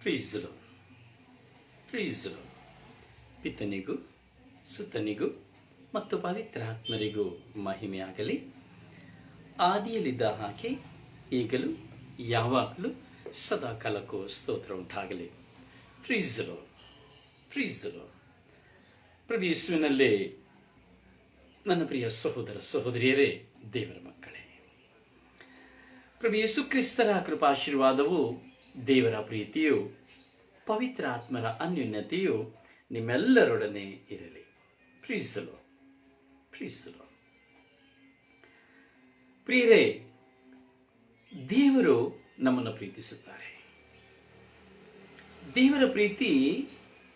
ಪ್ರೀಸಲು ಪ್ರೀಸಲು ಪಿತನಿಗೂ ಸುತನಿಗೂ ಮತ್ತು ಪವಿತ್ರಾತ್ಮರಿಗೂ ಮಹಿಮೆಯಾಗಲಿ ಆದಿಯಲ್ಲಿದ್ದ ಹಾಗೆ ಈಗಲೂ ಯಾವಾಗಲೂ ಸದಾ ಕಾಲಕ್ಕೂ ಸ್ತೋತ್ರ ಉಂಟಾಗಲಿ ಪ್ರೀಸಲು ಪ್ರೀಸಲು ಪ್ರದೇಶವಿನಲ್ಲಿ ನನ್ನ ಪ್ರಿಯ ಸಹೋದರ ಸಹೋದರಿಯರೇ ದೇವರ ಮಕ್ಕಳೇ ಪ್ರಭು ಯೇಸು ಕ್ರಿಸ್ತರ ಕೃಪಾಶೀರ್ವಾದವು ದೇವರ ಪ್ರೀತಿಯು, ಪವಿತ್ರ ಆತ್ಮರ ಅನ್ಯೋನ್ಯತೆಯು ನಿಮ್ಮೆಲ್ಲರೊಡನೆ ಇರಲಿ. ಪ್ರೀಸಲು ಪ್ರೀಸಲು ಪ್ರಿಯರೇ, ದೇವರು ನಮ್ಮನ್ನು ಪ್ರೀತಿಸುತ್ತಾರೆ. ದೇವರ ಪ್ರೀತಿ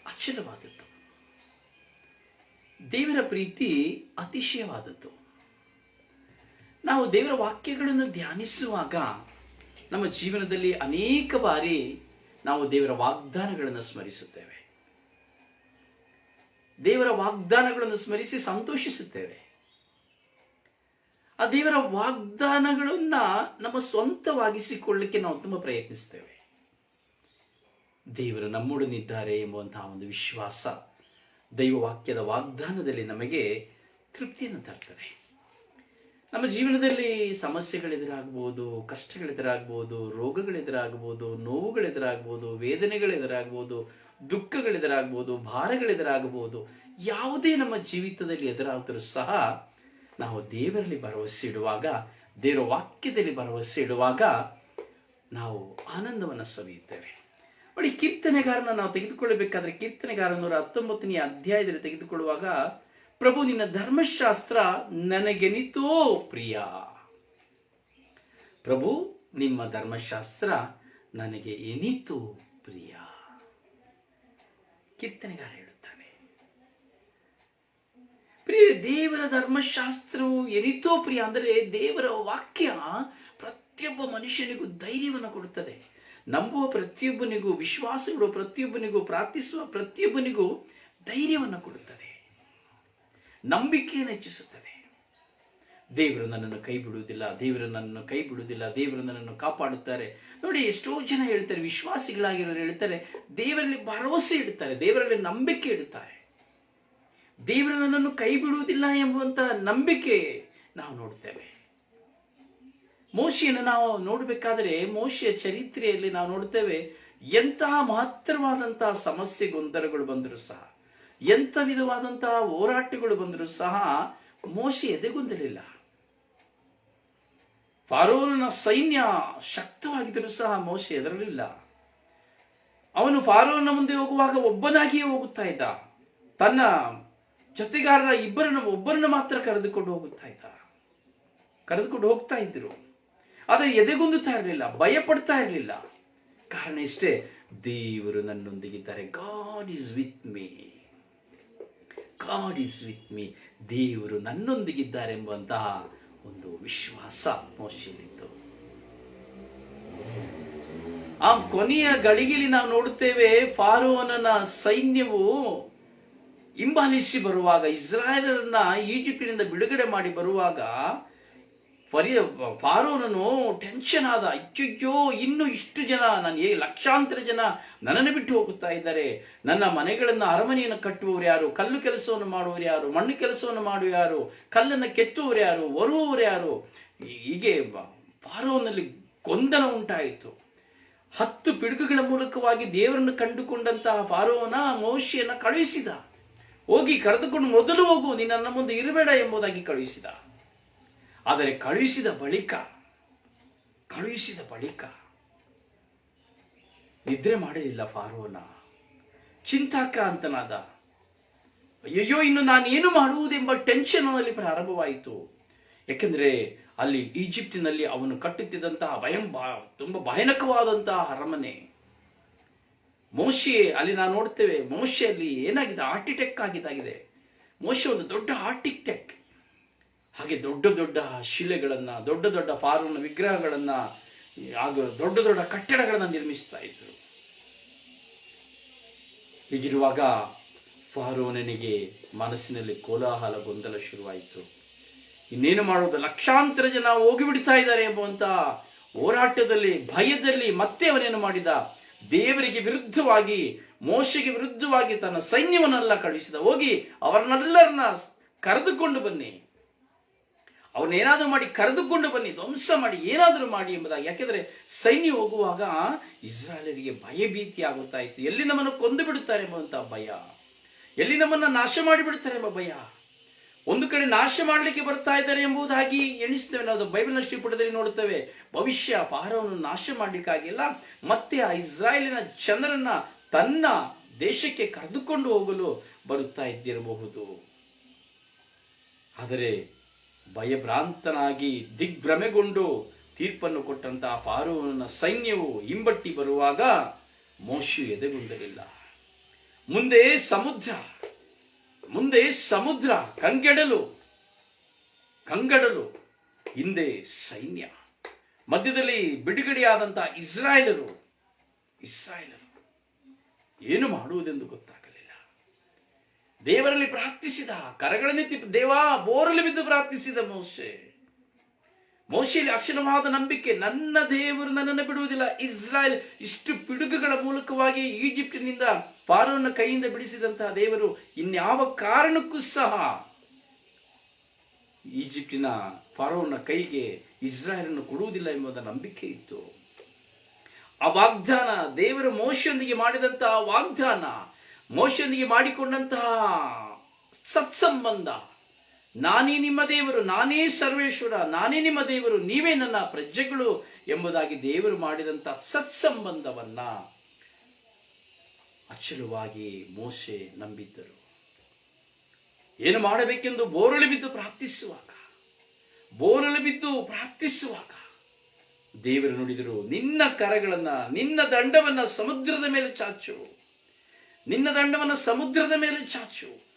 ಅಚಲವಾದದ್ದು ದೇವರ ಪ್ರೀತಿ ಅತಿಶಯವಾದದ್ದು. ನಾವು ದೇವರ ವಾಕ್ಯಗಳನ್ನು ಧ್ಯಾನಿಸುವಾಗ ನಮ್ಮ ಜೀವನದಲ್ಲಿ ಅನೇಕ ಬಾರಿ ನಾವು ದೇವರ ವಾಗ್ದಾನಗಳನ್ನು ಸ್ಮರಿಸುತ್ತೇವೆ. ದೇವರ ವಾಗ್ದಾನಗಳನ್ನು ಸ್ಮರಿಸಿ ಸಂತೋಷಿಸುತ್ತೇವೆ. ಆ ದೇವರ ವಾಗ್ದಾನಗಳನ್ನ ನಮ್ಮ ಸ್ವಂತವಾಗಿಸಿಕೊಳ್ಳಿಕ್ಕೆ ನಾವು ತುಂಬಾ ಪ್ರಯತ್ನಿಸ್ತೇವೆ ದೇವರು ನಮ್ಮೊಡನಿದ್ದಾರೆ ಎಂಬುವಂತಹ ಒಂದು ವಿಶ್ವಾಸ ದೈವ ವಾಕ್ಯದ ವಾಗ್ದಾನದಲ್ಲಿ ನಮಗೆ ತೃಪ್ತಿಯನ್ನು ತರ್ತದೆ. ನಮ್ಮ ಜೀವನದಲ್ಲಿ ಸಮಸ್ಯೆಗಳೆದುರಾಗ್ಬೋದು, ಕಷ್ಟಗಳೆದುರಾಗ್ಬೋದು, ರೋಗಗಳೆದುರಾಗ್ಬೋದು, ನೋವುಗಳೆದುರಾಗ್ಬೋದು, ವೇದನೆಗಳೆದುರಾಗ್ಬೋದು, ದುಃಖಗಳೆದುರಾಗ್ಬೋದು ಭಾರಗಳೆದುರಾಗಬಹುದು ಯಾವುದೇ ನಮ್ಮ ಜೀವಿತದಲ್ಲಿ ಎದುರಾದರೂ ಸಹ ನಾವು ದೇವರಲ್ಲಿ ಭರವಸೆ ಇಡುವಾಗ, ದೇವರ ವಾಕ್ಯದಲ್ಲಿ ಭರವಸೆ ಇಡುವಾಗ ನಾವು ಆನಂದವನ್ನು ಸವಿಯುತ್ತೇವೆ. ನೋಡಿ ಕೀರ್ತನೆಗಾರನ ನಾವು ತೆಗೆದುಕೊಳ್ಳಬೇಕಾದ್ರೆ ಕೀರ್ತನೆಗಾರ ನೂರ ಹತ್ತೊಂಬತ್ತನೆಯ ಅಧ್ಯಾಯದಲ್ಲಿ ತೆಗೆದುಕೊಳ್ಳುವಾಗ ಪ್ರಭು, ನಿನ್ನ ಧರ್ಮಶಾಸ್ತ್ರ ನನಗೆನಿತೋ ಪ್ರಿಯ. ಪ್ರಭು, ನಿಮ್ಮ ಧರ್ಮಶಾಸ್ತ್ರ ನನಗೆ ಎನಿತು ಪ್ರಿಯ. ಕೀರ್ತನೆಗಾರ ಹೇಳುತ್ತಾನೆ. ಪ್ರಿಯ ದೇವರ ಧರ್ಮಶಾಸ್ತ್ರವು ಎನಿತೋ ಪ್ರಿಯ ಅಂದರೆ ದೇವರ ವಾಕ್ಯ ಪ್ರತಿಯೊಬ್ಬ ಮನುಷ್ಯನಿಗೂ ಧೈರ್ಯವನ್ನು ಕೊಡುತ್ತದೆ. ನಂಬುವ ಪ್ರತಿಯೊಬ್ಬನಿಗೂ ವಿಶ್ವಾಸಗಳು ಪ್ರತಿಯೊಬ್ಬನಿಗೂ, ಪ್ರಾರ್ಥಿಸುವ ಪ್ರತಿಯೊಬ್ಬನಿಗೂ ಧೈರ್ಯವನ್ನು ಕೊಡುತ್ತದೆ. ನಂಬಿಕೆಯನ್ನು ಹೆಚ್ಚಿಸುತ್ತದೆ. ದೇವರು ನನ್ನನ್ನು ಕೈ ಬಿಡುವುದಿಲ್ಲ ದೇವರು ನನ್ನನ್ನು ಕೈ ಬಿಡುವುದಿಲ್ಲ ದೇವರು ನನ್ನನ್ನು ಕಾಪಾಡುತ್ತಾರೆ. ನೋಡಿ, ಎಷ್ಟೋ ಜನ ಹೇಳ್ತಾರೆ, ವಿಶ್ವಾಸಿಗಳಾಗಿರೋರು ಹೇಳ್ತಾರೆ, ದೇವರಲ್ಲಿ ಭರವಸೆ ಇಡುತ್ತಾರೆ, ದೇವರಲ್ಲಿ ನಂಬಿಕೆ ಇಡುತ್ತಾರೆ. ದೇವರು ನನ್ನನ್ನು ಕೈ ಬಿಡುವುದಿಲ್ಲ ಎಂಬುವಂತಹ ನಂಬಿಕೆ ನಾವು ನೋಡ್ತೇವೆ. ಮೋಶಿಯನ್ನು ನಾವು ನೋಡಬೇಕಾದರೆ, ಮೋಶಿಯ ಚರಿತ್ರೆಯಲ್ಲಿ ನಾವು ನೋಡ್ತೇವೆ, ಎಂತಹ ಮಹತ್ತರವಾದಂತಹ ಸಮಸ್ಯೆ ಗೊಂದಲಗಳು ಬಂದರೂ ಸಹ. ಎಂಥ ವಿಧವಾದಂತಹ ಹೋರಾಟಗಳು ಬಂದರೂ ಸಹ ಮೋಶಿ ಎದೆಗೊಂದಲಿಲ್ಲ. ಫಾರೋನ ಸೈನ್ಯ ಶಕ್ತವಾಗಿದ್ದರೂ ಸಹ ಮೋಶೆ ಎದರಲಿಲ್ಲ ಅವನು ಫಾರೋನ ಮುಂದೆ ಹೋಗುವಾಗ ಒಬ್ಬನಾಗಿಯೇ ಹೋಗುತ್ತಾ ಇದ್ದ. ತನ್ನ ಜೊತೆಗಾರರ ಇಬ್ಬರನ್ನು, ಒಬ್ಬರನ್ನು ಮಾತ್ರ ಕರೆದುಕೊಂಡು ಹೋಗುತ್ತಾ ಇದ್ದ. ಕರೆದುಕೊಂಡು ಹೋಗ್ತಾ ಇದ್ರು ಆದರೆ ಎದೆಗುಂದುತ್ತಾ ಇರಲಿಲ್ಲ ಭಯ ಪಡ್ತಾ ಇರಲಿಲ್ಲ. ಕಾರಣ ಇಷ್ಟೇ, ದೇವರು ನನ್ನೊಂದಿಗಿದ್ದಾರೆ. God is with me God is with me ದೇವರು ನನ್ನೊಂದಿಗಿದ್ದಾರೆ ಎಂಬಂತಹ ಒಂದು ವಿಶ್ವಾಸ ಮೋಶಿಯಲ್ಲಿತ್ತು. ಆ ಕೊನೆಯ ಗಳಿಗೆಯಲ್ಲಿ ನಾವು ನೋಡುತ್ತೇವೆ ಫಾರೋನನ ಸೈನ್ಯವು ಹಿಂಬಾಲಿಸಿ ಬರುವಾಗ, ಇಸ್ರಾಯೇಲರನ್ನ ಈಜಿಪ್ಟಿನಿಂದ ಬಿಡುಗಡೆ ಮಾಡಿ ಬರುವಾಗ ಪರಿ, ಫಾರೋನನು ಟೆನ್ಷನ್ ಆದ, ಅಯ್ಯಯ್ಯೋ, ಇನ್ನು ಇಷ್ಟು ಜನ, ನಾನು ಏ ಲಕ್ಷಾಂತರ ಜನ ನನ್ನನ್ನು ಬಿಟ್ಟು ಹೋಗುತ್ತಾ ಇದ್ದಾರೆ? ನನ್ನ ಮನೆಗಳನ್ನು ಅರಮನೆಯನ್ನು ಕಟ್ಟುವವರು ಯಾರು? ಕಲ್ಲು ಕೆಲಸವನ್ನು ಮಾಡುವವರು ಯಾರು? ಮಣ್ಣು ಕೆಲಸವನ್ನು ಮಾಡುವ ಯಾರು? ಕಲ್ಲನ್ನು ಕೆತ್ತುವವರು ಯಾರು? ಒರುವವರು ಯಾರು? ಹೀಗೆ ಫಾರೋನಲ್ಲಿ ಗೊಂದಲ ಉಂಟಾಯಿತು. ಹತ್ತು ಪಿಡುಗುಗಳ ಮೂಲಕವಾಗಿ ದೇವರನ್ನು ಕಂಡುಕೊಂಡಂತಹ ಫಾರೋನ ಮೋಶಿಯನ್ನ ಕಳುಹಿಸಿದ. ಹೋಗಿ ಕರೆದುಕೊಂಡು ಮೊದಲು ಹೋಗು, ನೀನು ನನ್ನ ಮುಂದೆ ಇರಬೇಡ ಎಂಬುದಾಗಿ ಕಳುಹಿಸಿದ. ಆದರೆ ಕಳುಹಿಸಿದ ಬಳಿಕ ಕಳುಹಿಸಿದ ಬಳಿಕ ನಿದ್ರೆ ಮಾಡಲಿಲ್ಲ ಫಾರೋನ. ಚಿಂತಾಕ್ರಾಂತನಾದ, ಅಯ್ಯಯ್ಯೋ, ಇನ್ನು ನಾನೇನು ಮಾಡುವುದೆಂಬ ಟೆನ್ಷನ್ ಅವನಲ್ಲಿ ಪ್ರಾರಂಭವಾಯಿತು. ಏಕೆಂದರೆ ಅಲ್ಲಿ ಈಜಿಪ್ಟಿನಲ್ಲಿ ಅವನು ಕಟ್ಟುತ್ತಿದ್ದಂತಹ ಭಯಂ ತುಂಬ ಭಯಾನಕವಾದಂತಹ ಅರಮನೆ. ಮೋಶೆ ಅಲ್ಲಿ ನಾವು ನೋಡ್ತೇವೆ, ಮೋಶೆಯಲ್ಲಿ ಏನಾಗಿದೆ? ಆರ್ಟಿಟೆಕ್ಟ್ ಆಗಿದ್ದಾಗಿದೆ. ಮೋಶೆ ಒಂದು ದೊಡ್ಡ ಆರ್ಟಿಟೆಕ್ಟ್ ಹಾಗೆ ದೊಡ್ಡ ದೊಡ್ಡ ಶಿಲೆಗಳನ್ನ, ದೊಡ್ಡ ದೊಡ್ಡ ಫಾರೂನ್ ವಿಗ್ರಹಗಳನ್ನ ಹಾಗೂ ದೊಡ್ಡ ದೊಡ್ಡ ಕಟ್ಟಡಗಳನ್ನ ನಿರ್ಮಿಸ್ತಾ ಇದ್ರು. ಹೀಗಿರುವಾಗ ಫಾರೋನನಿಗೆ ಮನಸ್ಸಿನಲ್ಲಿ ಕೋಲಾಹಲ, ಗೊಂದಲ ಶುರುವಾಯಿತು. ಇನ್ನೇನು ಮಾಡುವುದು ಲಕ್ಷಾಂತರ ಜನ ಹೋಗಿಬಿಡ್ತಾ ಇದ್ದಾರೆ ಎಂಬುವಂತಹ ಹೋರಾಟದಲ್ಲಿ, ಭಯದಲ್ಲಿ ಮತ್ತೆ ಅವನೇನು ಮಾಡಿದ? ದೇವರಿಗೆ ವಿರುದ್ಧವಾಗಿ, ಮೋಶೆಗೆ ವಿರುದ್ಧವಾಗಿ ತನ್ನ ಸೈನ್ಯವನ್ನೆಲ್ಲ ಕಳುಹಿಸಿದ. ಹೋಗಿ ಅವರನ್ನೆಲ್ಲರನ್ನ ಕರೆದುಕೊಂಡು ಬನ್ನಿ. ಅವನೇನಾದ್ರೂ ಮಾಡಿ ಕರೆದುಕೊಂಡು ಬನ್ನಿ, ಧ್ವಂಸ ಮಾಡಿ, ಏನಾದರೂ ಮಾಡಿ ಎಂಬುದಾಗಿ. ಯಾಕೆಂದರೆ ಸೈನ್ಯ ಹೋಗುವಾಗ ಇಸ್ರಾಯೇಲರಿಗೆ ಭಯಭೀತಿ ಆಗುತ್ತಾ ಇತ್ತು ಎಲ್ಲಿ ನಮ್ಮನ್ನು ಕೊಂದು ಬಿಡುತ್ತಾರೆ ಎಂಬಂತ ಭಯ. ಎಲ್ಲಿ ನಮ್ಮನ್ನು ನಾಶ ಮಾಡಿಬಿಡುತ್ತಾರೆ ಎಂಬ ಭಯ. ಒಂದು ಕಡೆ ನಾಶ ಮಾಡಲಿಕ್ಕೆ ಬರ್ತಾ ಇದ್ದಾರೆ ಎಂಬುದಾಗಿ ಎಣಿಸ್ತೇವೆ. ನಾವು ಬೈಬಲ್ನ ಶ್ರೀಪುಟದಲ್ಲಿ ನೋಡುತ್ತೇವೆ. ಭವಿಷ್ಯ ಫಾರವನ್ನು ನಾಶ ಮಾಡಲಿಕ್ಕಾಗಿಲ್ಲ. ಮತ್ತೆ ಆ ಇಸ್ರಾಯೇಲಿನ ಜನರನ್ನ ತನ್ನ ದೇಶಕ್ಕೆ ಕರೆದುಕೊಂಡು ಹೋಗಲು ಬರುತ್ತಾ ಇದ್ದಿರಬಹುದು. ಆದರೆ ಭಯಭ್ರಾಂತನಾಗಿ ದಿಗ್ಭ್ರಮೆಗೊಂಡು ತೀರ್ಪನ್ನು ಕೊಟ್ಟಂತಹ ಫಾರೋನ ಸೈನ್ಯವು ಹಿಂಬಟ್ಟಿ ಬರುವಾಗ ಮೋಶು ಎದೆಗುಂದಲಿಲ್ಲ. ಮುಂದೆ ಸಮುದ್ರ ಮುಂದೆ ಸಮುದ್ರ, ಕಂಗೆಡಲು, ಕಂಗಡಲು, ಹಿಂದೆ ಸೈನ್ಯ. ಮಧ್ಯದಲ್ಲಿ ಬಿಡುಗಡೆಯಾದಂತಹ ಇಸ್ರಾಯೇಲರು ಇಸ್ರಾಯೇಲರು ಏನು ಮಾಡುವುದೆಂದು ಗೊತ್ತಾಗಲಿಲ್ಲ ದೇವರಲ್ಲಿ ಪ್ರಾರ್ಥಿಸಿದ ಕರಗಳನ್ನೆತ್ತಿ ದೇವಾ, ಬೋರಲ್ಲಿ ಬಿದ್ದು ಪ್ರಾರ್ಥಿಸಿದ ಮೋಶೆ. ಮೋಶೆಯಲ್ಲಿ ಅಕ್ಷರವಾದ ನಂಬಿಕೆ, ನನ್ನ ದೇವರು ನನ್ನನ್ನು ಬಿಡುವುದಿಲ್ಲ. ಇಸ್ರಾಯೇಲ್ ಇಷ್ಟು ಪಿಡುಗುಗಳ ಮೂಲಕವಾಗಿ ಈಜಿಪ್ಟಿನಿಂದ ಪಾರನ ಕೈಯಿಂದ ಬಿಡಿಸಿದಂತಹ ದೇವರು ಇನ್ಯಾವ ಕಾರಣಕ್ಕೂ ಸಹ ಈಜಿಪ್ಟಿನ ಫಾರೋನ ಕೈಗೆ ಇಸ್ರಾಯೇಲನ್ನು ಕೊಡುವುದಿಲ್ಲ ಎಂಬುದ ನಂಬಿಕೆ ಇತ್ತು. ಆ ವಾಗ್ದಾನ ದೇವರು ಮೋಶೆಯೊಂದಿಗೆ ಮಾಡಿದಂತಹ ವಾಗ್ದಾನ ಮೋಶೆಯೊಂದಿಗೆ ಮಾಡಿಕೊಂಡಂತಹ ಸತ್ಸಂಬಂಧ. ನಾನೇ ನಿಮ್ಮ ದೇವರು, ನಾನೇ ಸರ್ವೇಶ್ವರ, ನಾನೇ ನಿಮ್ಮ ದೇವರು, ನೀವೇ ನನ್ನ ಪ್ರಜೆಗಳು ಎಂಬುದಾಗಿ ದೇವರು ಮಾಡಿದಂತಹ ಸತ್ಸಂಬಂಧವನ್ನ ಅಚಲವಾಗಿ ಮೋಶೆ ನಂಬಿದ್ದರು. ಏನು ಮಾಡಬೇಕೆಂದು ಬೋರಳು ಬಿದ್ದು ಪ್ರಾರ್ಥಿಸುವಾಗ ಬೋರಳು ಬಿದ್ದು ಪ್ರಾರ್ಥಿಸುವಾಗ ದೇವರು ನುಡಿದರು, ನಿನ್ನ ಕರಗಳನ್ನ, ನಿನ್ನ ದಂಡವನ್ನ ಸಮುದ್ರದ ಮೇಲೆ ಚಾಚು. ನಿನ್ನ ದಂಡವನ್ನು ಸಮುದ್ರದ ಮೇಲೆ ಚಾಚು.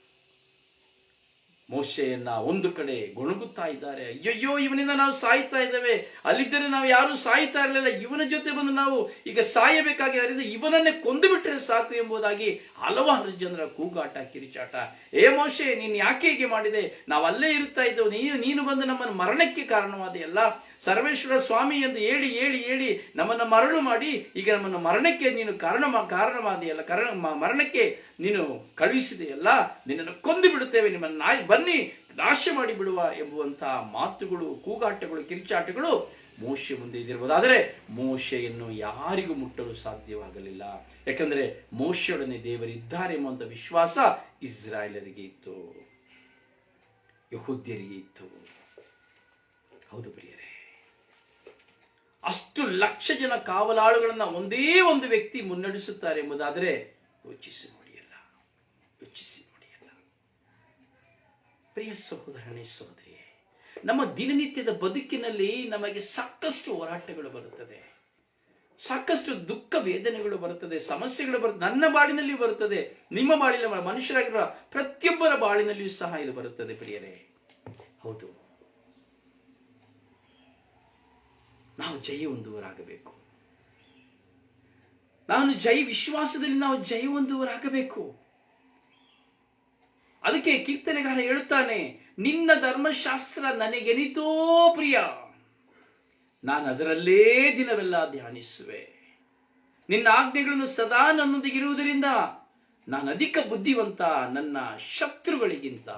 ಮೋಶೆಯನ್ನ ಒಂದು ಕಡೆ ಗೊಣಗುತ್ತಾ ಇದ್ದಾರೆ. ಅಯ್ಯಯ್ಯೋ, ಇವನಿಂದ ನಾವು ಸಾಯ್ತಾ ಇದ್ದೇವೆ. ಅಲ್ಲಿದ್ದರೆ ನಾವು ಯಾರು ಸಾಯ್ತಾ ಇರಲಿಲ್ಲ. ಇವನ ಜೊತೆ ಬಂದು ನಾವು ಈಗ ಸಾಯಬೇಕಾಗಿ ಅದರಿಂದ ಇವನನ್ನೇ ಕೊಂದು ಬಿಟ್ಟರೆ ಸಾಕು ಎಂಬುದಾಗಿ ಹಲವಾರು ಜನರ ಕೂಗಾಟ, ಕಿರಿಚಾಟ. ಏ ಮೋಶೆ, ನೀನು ಯಾಕೆ ಹೀಗೆ ಮಾಡಿದೆ? ನಾವು ಅಲ್ಲೇ ಇರ್ತಾ ಇದ್ದೆವು. ನೀನು ನೀನು ಬಂದು ನಮ್ಮನ್ನು ಮರಣಕ್ಕೆ ಕಾರಣವಾದೆಯಲ್ಲ ಸರ್ವೇಶ್ವರ ಸ್ವಾಮಿ ಎಂದು ಹೇಳಿ ಹೇಳಿ ಹೇಳಿ ನಮ್ಮನ್ನು ಮರಳು ಮಾಡಿ ಈಗ ನಮ್ಮನ್ನು ಮರಣಕ್ಕೆ ನೀನು ಕಾರಣ ಕಾರಣವಾದೆಯಲ್ಲ ಕಾರಣ ಮರಣಕ್ಕೆ ನೀನು ಕಳುಹಿಸಿದೆಯಲ್ಲ ನಿನ್ನನ್ನು ಕೊಂದು ಬಿಡುತ್ತೇವೆ. ನಿಮ್ಮನ್ನು ನಾಯಿ ಬನ್ನಿ ನಾಶ ಮಾಡಿ ಬಿಡುವ ಎಂಬುವಂತಹ ಮಾತುಗಳು, ಕೂಗಾಟಗಳು, ಕಿರಿಚಾಟಗಳು ಮೋಶೆ ಮುಂದೆ ಇದಿರಬಹುದಾದರೆ ಮೋಶೆಯನ್ನು ಯಾರಿಗೂ ಮುಟ್ಟಲು ಸಾಧ್ಯವಾಗಲಿಲ್ಲ. ಯಾಕಂದ್ರೆ ಮೋಶೆಯೊಡನೆ ದೇವರಿದ್ದಾರೆ ಎಂಬಂತ ವಿಶ್ವಾಸ ಇಸ್ರಾಯೇಲರಿಗೆ ಇತ್ತು. ಯಹೂದ್ಯರಿಗೆ ಇತ್ತು. ಹೌದು ಪ್ರಿಯರೇ. ಅಷ್ಟು ಲಕ್ಷ ಜನ ಕಾವಲಾಳುಗಳನ್ನ ಒಂದೇ ಒಂದು ವ್ಯಕ್ತಿ ಮುನ್ನಡೆಸುತ್ತಾರೆ ಎಂಬುದಾದರೆ ಯೋಚಿಸಿ ನೋಡಿಯಲ್ಲ. ಯೋಚಿಸಿ. ಪ್ರಿಯ ಸಹೋದರನೇ, ಸಹೋದರಿಯೇ, ನಮ್ಮ ದಿನನಿತ್ಯದ ಬದುಕಿನಲ್ಲಿ ನಮಗೆ ಸಾಕಷ್ಟು ಹೋರಾಟಗಳು ಬರುತ್ತದೆ. ಸಾಕಷ್ಟು ದುಃಖ ವೇದನೆಗಳು ಬರುತ್ತದೆ, ಸಮಸ್ಯೆಗಳು ಬರುತ್ತೆ ನನ್ನ ಬಾಳಿನಲ್ಲಿ ಬರುತ್ತದೆ, ನಿಮ್ಮ ಬಾಳಿನ ಮನುಷ್ಯರಾಗಿರುವ ಪ್ರತಿಯೊಬ್ಬರ ಬಾಳಿನಲ್ಲಿಯೂ ಸಹ ಇದು ಬರುತ್ತದೆ, ಪ್ರಿಯರೇ. ಹೌದು. ನಾವು ಜಯ ಹೊಂದುವರಾಗಬೇಕು ನಾನು ಜೈ ವಿಶ್ವಾಸದಲ್ಲಿ ನಾವು ಜಯ ಹೊಂದುವರಾಗಬೇಕು ಅದಕ್ಕೆ ಕೀರ್ತನೆಗಾರ ಹೇಳುತ್ತಾನೆ, ನಿನ್ನ ಧರ್ಮಶಾಸ್ತ್ರ ನನಗೆನಿತೋ ಪ್ರಿಯ, ನಾನು ಅದರಲ್ಲೇ ದಿನವೆಲ್ಲ ಧ್ಯಾನಿಸುವೆ. ನಿನ್ನ ಆಜ್ಞೆಗಳನ್ನು ಸದಾ ನನ್ನೊಂದಿಗಿರುವುದರಿಂದ ನಾನು ಅಧಿಕ ಬುದ್ಧಿವಂತ, ನನ್ನ ಶತ್ರುಗಳಿಗಿಂತ.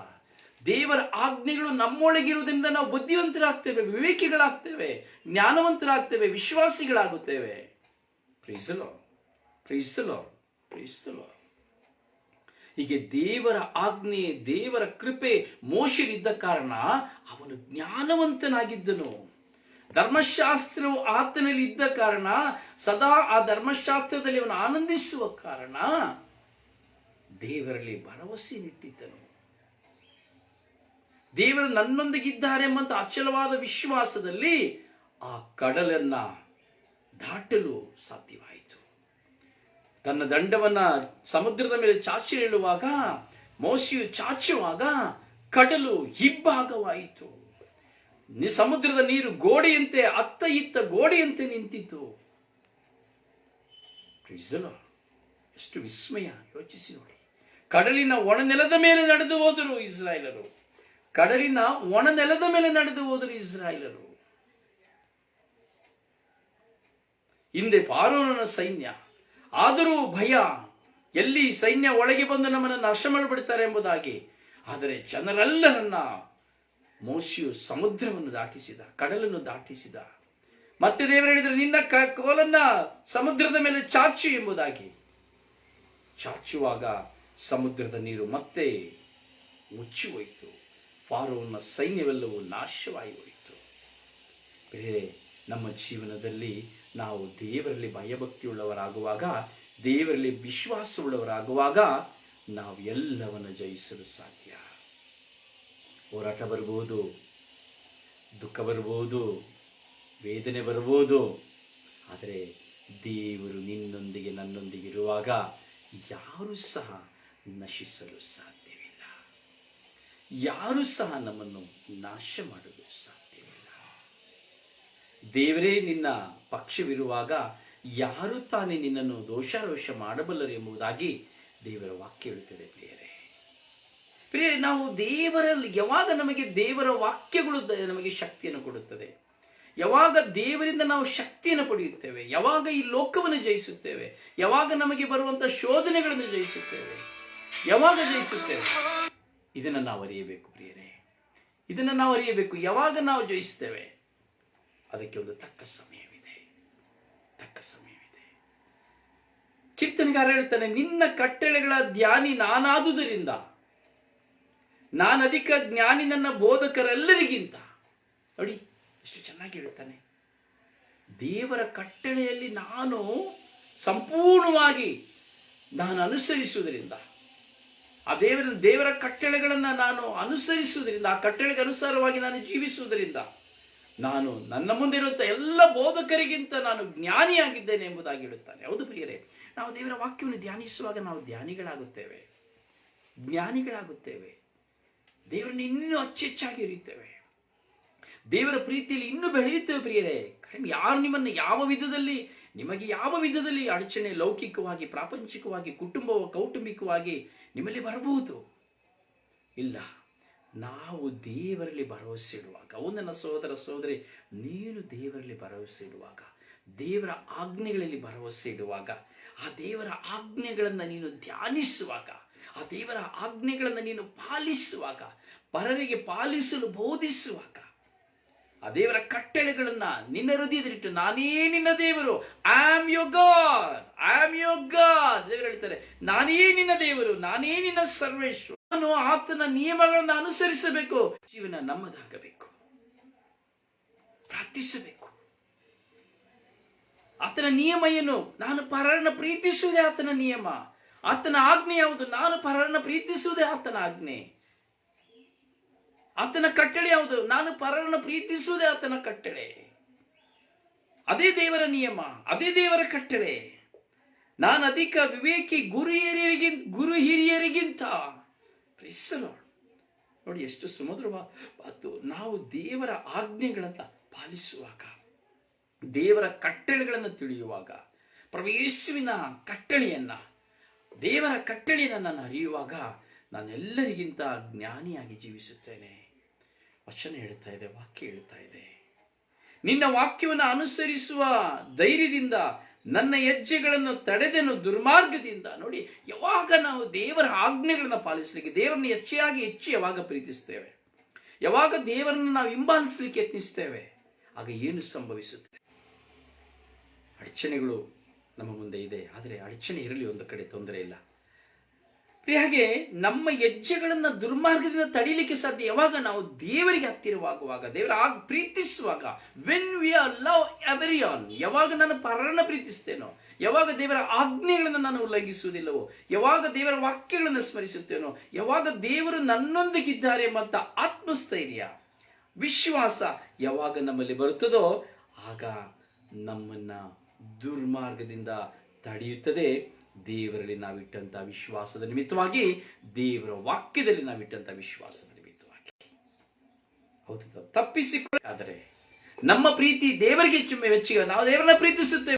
ದೇವರ ಆಜ್ಞೆಗಳು ನಮ್ಮೊಳಗಿರುವುದರಿಂದ ನಾವು ಬುದ್ಧಿವಂತರಾಗ್ತೇವೆ, ವಿವೇಕಿಗಳಾಗ್ತೇವೆ, ಜ್ಞಾನವಂತರಾಗ್ತೇವೆ, ವಿಶ್ವಾಸಿಗಳಾಗುತ್ತೇವೆ. ಪ್ರೀಸಲೋ ಪ್ರೀಸಲೋ ಪ್ರೀಸಲೋ ಹೀಗೆ ದೇವರ ಆಜ್ಞೆ, ದೇವರ ಕೃಪೆ ಮೋಶರಿದ್ದ ಕಾರಣ ಅವನು ಜ್ಞಾನವಂತನಾಗಿದ್ದನು. ಧರ್ಮಶಾಸ್ತ್ರವು ಆತನಲ್ಲಿ ಇದ್ದ ಕಾರಣ, ಸದಾ ಆ ಧರ್ಮಶಾಸ್ತ್ರದಲ್ಲಿ ಅವನು ಆನಂದಿಸುವ ಕಾರಣ ದೇವರಲ್ಲಿ ಭರವಸೆ ನಿಟ್ಟಿದ್ದನು. ದೇವರು ನನ್ನೊಂದಿಗಿದ್ದಾರೆ ಎಂಬಂತ ಅಚಲವಾದ ವಿಶ್ವಾಸದಲ್ಲಿ ಆ ಕಡಲನ್ನ ದಾಟಲು ಸಾಧ್ಯವಾಯಿತು. ತನ್ನ ದಂಡವನ್ನ ಸಮುದ್ರದ ಮೇಲೆ ಚಾಚಿ ಹೇಳುವಾಗ ಮೋಸಿಯು ಚಾಚುವಾಗ ಕಡಲು ಹಿಬ್ಬಾಗವಾಯಿತು ಸಮುದ್ರದ ನೀರು ಗೋಡೆಯಂತೆ, ಅತ್ತ ಇತ್ತ ಗೋಡೆಯಂತೆ ನಿಂತಿತು. ಎಷ್ಟು ವಿಸ್ಮಯ, ಯೋಚಿಸಿ ನೋಡಿ. ಕಡಲಿನ ಒಣ ನೆಲದ ಮೇಲೆ ನಡೆದು ಹೋದರು ಇಸ್ರಾಯೇಲರು. ಕಡಲಿನ ಒಣ ನೆಲದ ಮೇಲೆ ನಡೆದು ಹೋದರು ಇಸ್ರಾಯೇಲರು. ಹಿಂದೆ ಫಾರೋನನ ಸೈನ್ಯ. ಆದರೂ ಭಯ, ಎಲ್ಲಿ ಸೈನ್ಯ ಒಳಗೆ ಬಂದು ನಮ್ಮನ್ನು ನಾಶ ಮಾಡಿಬಿಡ್ತಾರೆ ಎಂಬುದಾಗಿ. ಆದರೆ ಜನರೆಲ್ಲರನ್ನ ಮೋಶಿಯು ಸಮುದ್ರವನ್ನು ದಾಟಿಸಿದ, ಕಡಲನ್ನು ದಾಟಿಸಿದ. ಮತ್ತೆ ದೇವರು ಹೇಳಿದರೆ, ನಿನ್ನ ಕೋಲನ್ನ ಸಮುದ್ರದ ಮೇಲೆ ಚಾಚು ಎಂಬುದಾಗಿ. ಚಾಚುವಾಗ ಸಮುದ್ರದ ನೀರು ಮತ್ತೆ ಮುಚ್ಚಿ ಹೋಯಿತು. ಫಾರೋನ ಸೈನ್ಯವೆಲ್ಲವೂ ನಾಶವಾಗಿ ಹೋಯಿತು ಬೇರೆ ನಮ್ಮ ಜೀವನದಲ್ಲಿ ನಾವು ದೇವರಲ್ಲಿ ಭಯಭಕ್ತಿಯುಳ್ಳವರಾಗುವಾಗ, ದೇವರಲ್ಲಿ ವಿಶ್ವಾಸವುಳ್ಳವರಾಗುವಾಗ ನಾವು ಎಲ್ಲವನ್ನು ಜಯಿಸಲು ಸಾಧ್ಯ. ಹೋರಾಟ ಬರ್ಬೋದು, ದುಃಖ ಬರ್ಬೋದು, ವೇದನೆ ಬರ್ಬೋದು. ಆದರೆ ದೇವರು ನಿನ್ನೊಂದಿಗೆ ನನ್ನೊಂದಿಗೆ ಇರುವಾಗ ಯಾರೂ ಸಹ ನಶಿಸಲು ಸಾಧ್ಯವಿಲ್ಲ. ಯಾರೂ ಸಹ ನಮ್ಮನ್ನು ನಾಶ ಮಾಡಲು ಸಾಧ್ಯವಿಲ್ಲ ದೇವರೇ ನಿನ್ನ ಪಕ್ಷವಿರುವಾಗ ಯಾರು ತಾನೇ ನಿನ್ನನ್ನು ದೋಷಾರೋಷ ಮಾಡಬಲ್ಲರು ಎಂಬುದಾಗಿ ದೇವರ ವಾಕ್ಯ ಹೇಳುತ್ತದೆ ಪ್ರಿಯರೇ. ಪ್ರಿಯರೇ, ನಾವು ದೇವರಲ್ಲಿ ಯಾವಾಗ ನಮಗೆ ದೇವರ ವಾಕ್ಯಗಳು ನಮಗೆ ಶಕ್ತಿಯನ್ನು ಕೊಡುತ್ತದೆ? ಯಾವಾಗ ದೇವರಿಂದ ನಾವು ಶಕ್ತಿಯನ್ನು ಪಡೆಯುತ್ತೇವೆ? ಯಾವಾಗ ಈ ಲೋಕವನ್ನು ಜಯಿಸುತ್ತೇವೆ? ಯಾವಾಗ ನಮಗೆ ಬರುವಂತಹ ಶೋಧನೆಗಳನ್ನು ಜಯಿಸುತ್ತೇವೆ? ಯಾವಾಗ ಜಯಿಸುತ್ತೇವೆ? ಇದನ್ನು ನಾವು ಅರಿಯಬೇಕು ಪ್ರಿಯರೇ. ಇದನ್ನು ನಾವು ಅರಿಯಬೇಕು ಯಾವಾಗ ನಾವು ಜಯಿಸುತ್ತೇವೆ? ಅದಕ್ಕೆ ಒಂದು ತಕ್ಕ ಸಮಯವಿದೆ. ತಕ್ಕ ಸಮಯವಿದೆ. ಕೀರ್ತನೆಗಾರ ಹೇಳ್ತಾನೆ, ನಿನ್ನ ಕಟ್ಟಳೆಗಳ ಧ್ಯಾನಿ ನಾನಾದುದರಿಂದ, ನಾನು ಅಧಿಕ ಜ್ಞಾನಿ ನನ್ನ ಬೋಧಕರೆಲ್ಲರಿಗಿಂತ. ನೋಡಿ, ಎಷ್ಟು ಚೆನ್ನಾಗಿ ಹೇಳ್ತಾನೆ. ದೇವರ ಕಟ್ಟಳೆಯಲ್ಲಿ ನಾನು ಸಂಪೂರ್ಣವಾಗಿ ನಾನು ಅನುಸರಿಸುವುದರಿಂದ, ಆ ದೇವರ ದೇವರ ಕಟ್ಟಳೆಗಳನ್ನು ನಾನು ಅನುಸರಿಸುವುದರಿಂದ, ಆ ಕಟ್ಟಳೆಗೆ ಅನುಸಾರವಾಗಿ ನಾನು ಜೀವಿಸುವುದರಿಂದ ನಾನು ನನ್ನ ಮುಂದಿರುವಂಥ ಎಲ್ಲ ಬೋಧಕರಿಗಿಂತ ನಾನು ಜ್ಞಾನಿಯಾಗಿದ್ದೇನೆ ಎಂಬುದಾಗಿ ಹೇಳುತ್ತಾನೆ. ಹೌದು ಪ್ರಿಯರೇ, ನಾವು ದೇವರ ವಾಕ್ಯವನ್ನು ಧ್ಯಾನಿಸುವಾಗ ನಾವು ಧ್ಯಾನಿಗಳಾಗುತ್ತೇವೆ. ಜ್ಞಾನಿಗಳಾಗುತ್ತೇವೆ. ದೇವರನ್ನು ಇನ್ನೂ ಅಚ್ಚೆಚ್ಚಾಗಿ ಇರಿಯುತ್ತೇವೆ ದೇವರ ಪ್ರೀತಿಯಲ್ಲಿ ಇನ್ನೂ ಬೆಳೆಯುತ್ತೇವೆ ಪ್ರಿಯರೇ. ಯಾರು ನಿಮ್ಮನ್ನು ಯಾವ ವಿಧದಲ್ಲಿ, ನಿಮಗೆ ಯಾವ ವಿಧದಲ್ಲಿ ಅಡಚಣೆ ಲೌಕಿಕವಾಗಿ, ಪ್ರಾಪಂಚಿಕವಾಗಿ ಕುಟುಂಬ ಕೌಟುಂಬಿಕವಾಗಿ ನಿಮ್ಮಲ್ಲಿ ಬರಬಹುದು? ಇಲ್ಲ. ನಾವು ದೇವರಲ್ಲಿ ಭರವಸೆ ಇಡುವಾಗ ನನ್ನ ಸಹೋದರ ಸಹೋದರಿ, ನೀನು ದೇವರಲ್ಲಿ ಭರವಸೆ ಇಡುವಾಗ, ದೇವರ ಆಜ್ಞೆಗಳಲ್ಲಿ ಭರವಸೆ ಇಡುವಾಗ, ಆ ದೇವರ ಆಜ್ಞೆಗಳನ್ನು ನೀನು ಧ್ಯಾನಿಸುವಾಗ, ಆ ದೇವರ ಆಜ್ಞೆಗಳನ್ನು ನೀನು ಪಾಲಿಸುವಾಗ, ಪರರಿಗೆ ಪಾಲಿಸಲು ಬೋಧಿಸುವಾಗ ಆ ದೇವರ ಕಟ್ಟಳೆಗಳನ್ನ ನಿನ್ನ ಹೃದಯದಲ್ಲಿಟ್ಟು ನಾನೇ ನಿನ್ನ ದೇವರು. Am your God am your God ದೇವರು ಹೇಳ್ತಾರೆ, ನಾನೇ ನಿನ್ನ ದೇವರು, ನಾನೇ ನಿನ್ನ ಸರ್ವೇಶ್ವರ. ನಾನು ಆತನ ನಿಯಮಗಳನ್ನು ಅನುಸರಿಸಬೇಕು, ಜೀವನ ನಮ್ಮದಾಗಬೇಕು. ಪ್ರಾರ್ಥಿಸಬೇಕು. ಆತನ ನಿಯಮ ಏನು? ನಾನು ಪರರನ್ನ ಪ್ರೀತಿಸುವುದೇ ಆತನ ನಿಯಮ. ಆತನ ಆಜ್ಞೆ ಯಾವುದು? ನಾನು ಪರರನ್ನ ಪ್ರೀತಿಸುವುದೇ ಆತನ ಆಜ್ಞೆ. ಆತನ ಕಟ್ಟಳೆ ಯಾವುದು ನಾನು ಪರರನ್ನು ಪ್ರೀತಿಸುವುದೇ ಆತನ ಕಟ್ಟಳೆ. ಅದೇ ದೇವರ ನಿಯಮ, ಅದೇ ದೇವರ ಕಟ್ಟಳೆ. ನಾನು ಅಧಿಕ ವಿವೇಕಿ ಗುರು ಹಿರಿಯರಿಗಿಂತ ಗುರು ಹಿರಿಯರಿಗಿಂತ. ನೋಡಿ ಎಷ್ಟು ಸುಮಧುರವಾದ್ದು ನಾವು ದೇವರ ಆಜ್ಞೆಗಳನ್ನ ಪಾಲಿಸುವಾಗ, ದೇವರ ಕಟ್ಟಳೆಗಳನ್ನು ತಿಳಿಯುವಾಗ, ಪ್ರವೇಶುವಿನ ಕಟ್ಟಳೆಯನ್ನ, ದೇವರ ಕಟ್ಟಳೆಯನ್ನು ನಾನು ಅರಿಯುವಾಗ ನಾನೆಲ್ಲರಿಗಿಂತ ಜ್ಞಾನಿಯಾಗಿ ಜೀವಿಸುತ್ತೇನೆ. ವಚನ ಹೇಳ್ತಾ ಇದೆ, ವಾಕ್ಯ ಹೇಳ್ತಾ ಇದೆ. ನಿನ್ನ ವಾಕ್ಯವನ್ನು ಅನುಸರಿಸುವ ಧೈರ್ಯದಿಂದ ನನ್ನ ಹೆಜ್ಜೆಗಳನ್ನು ತಡೆದೆನು ದುರ್ಮಾರ್ಗದಿಂದ. ನೋಡಿ, ಯಾವಾಗ ನಾವು ದೇವರ ಆಜ್ಞೆಗಳನ್ನು ಪಾಲಿಸಲಿಕ್ಕೆ, ದೇವರನ್ನ ಹೆಚ್ಚೆಯಾಗಿ ಹೆಚ್ಚು ಯಾವಾಗ ಪ್ರೀತಿಸ್ತೇವೆ? ಯಾವಾಗ ದೇವರನ್ನ ನಾವು ಹಿಂಬಾಲಿಸಲಿಕ್ಕೆ ಯತ್ನಿಸ್ತೇವೆ? ಆಗ ಏನು ಸಂಭವಿಸುತ್ತೆ ಅಡಚಣೆಗಳು ನಮ್ಮ ಮುಂದೆ ಇದೆ, ಆದರೆ ಅಡಚಣೆ ಇರಲಿ, ಒಂದು ಕಡೆ ತೊಂದರೆ ಇಲ್ಲ. ಹಾಗೆ ನಮ್ಮ ಹೆಜ್ಜೆಗಳನ್ನ ದುರ್ಮಾರ್ಗದಿಂದ ತಡೀಲಿಕ್ಕೆ ಸಾಧ್ಯ. ಯಾವಾಗ ನಾವು ದೇವರಿಗೆ ಹತ್ತಿರವಾಗುವಾಗ, ದೇವರ ಆಗ ಪ್ರೀತಿಸುವಾಗ when we are love everyone ಯಾವಾಗ ನಾನು ಪರರನ್ನ ಪ್ರೀತಿಸ್ತೇನೋ, ಯಾವಾಗ ದೇವರ ಆಜ್ಞೆಗಳನ್ನು ನಾನು ಉಲ್ಲಂಘಿಸುವುದಿಲ್ಲವೋ, ಯಾವಾಗ ದೇವರ ವಾಕ್ಯಗಳನ್ನು ಸ್ಮರಿಸುತ್ತೇನೋ, ಯಾವಾಗ ದೇವರು ನನ್ನೊಂದಿಗಿದ್ದಾರೆ ಎಂಬಂತ ಆತ್ಮಸ್ಥೈರ್ಯ, ವಿಶ್ವಾಸ ಯಾವಾಗ ನಮ್ಮಲ್ಲಿ ಬರುತ್ತದೋ, ಆಗ ನಮ್ಮನ್ನ ದುರ್ಮಾರ್ಗದಿಂದ ತಡೆಯುತ್ತದೆ. ದೇವರಲ್ಲಿ ನಾವಿಟ್ಟಂತ ವಿಶ್ವಾಸದ ನಿಮಿತ್ತವಾಗಿ, ದೇವರ ವಾಕ್ಯದಲ್ಲಿ ನಾವಿಟ್ಟಂತ ವಿಶ್ವಾಸದ ನಿಮಿತ್ತವಾಗಿ. ಹೌದು, ತಪ್ಪಿಸಿಕೊಳ್ಳ. ಆದರೆ ನಮ್ಮ ಪ್ರೀತಿ ದೇವರಿಗೆ ಹೆಚ್ಚು ನಾವು ದೇವರನ್ನ ಪ್ರೀತಿಸುತ್ತೇವೆ.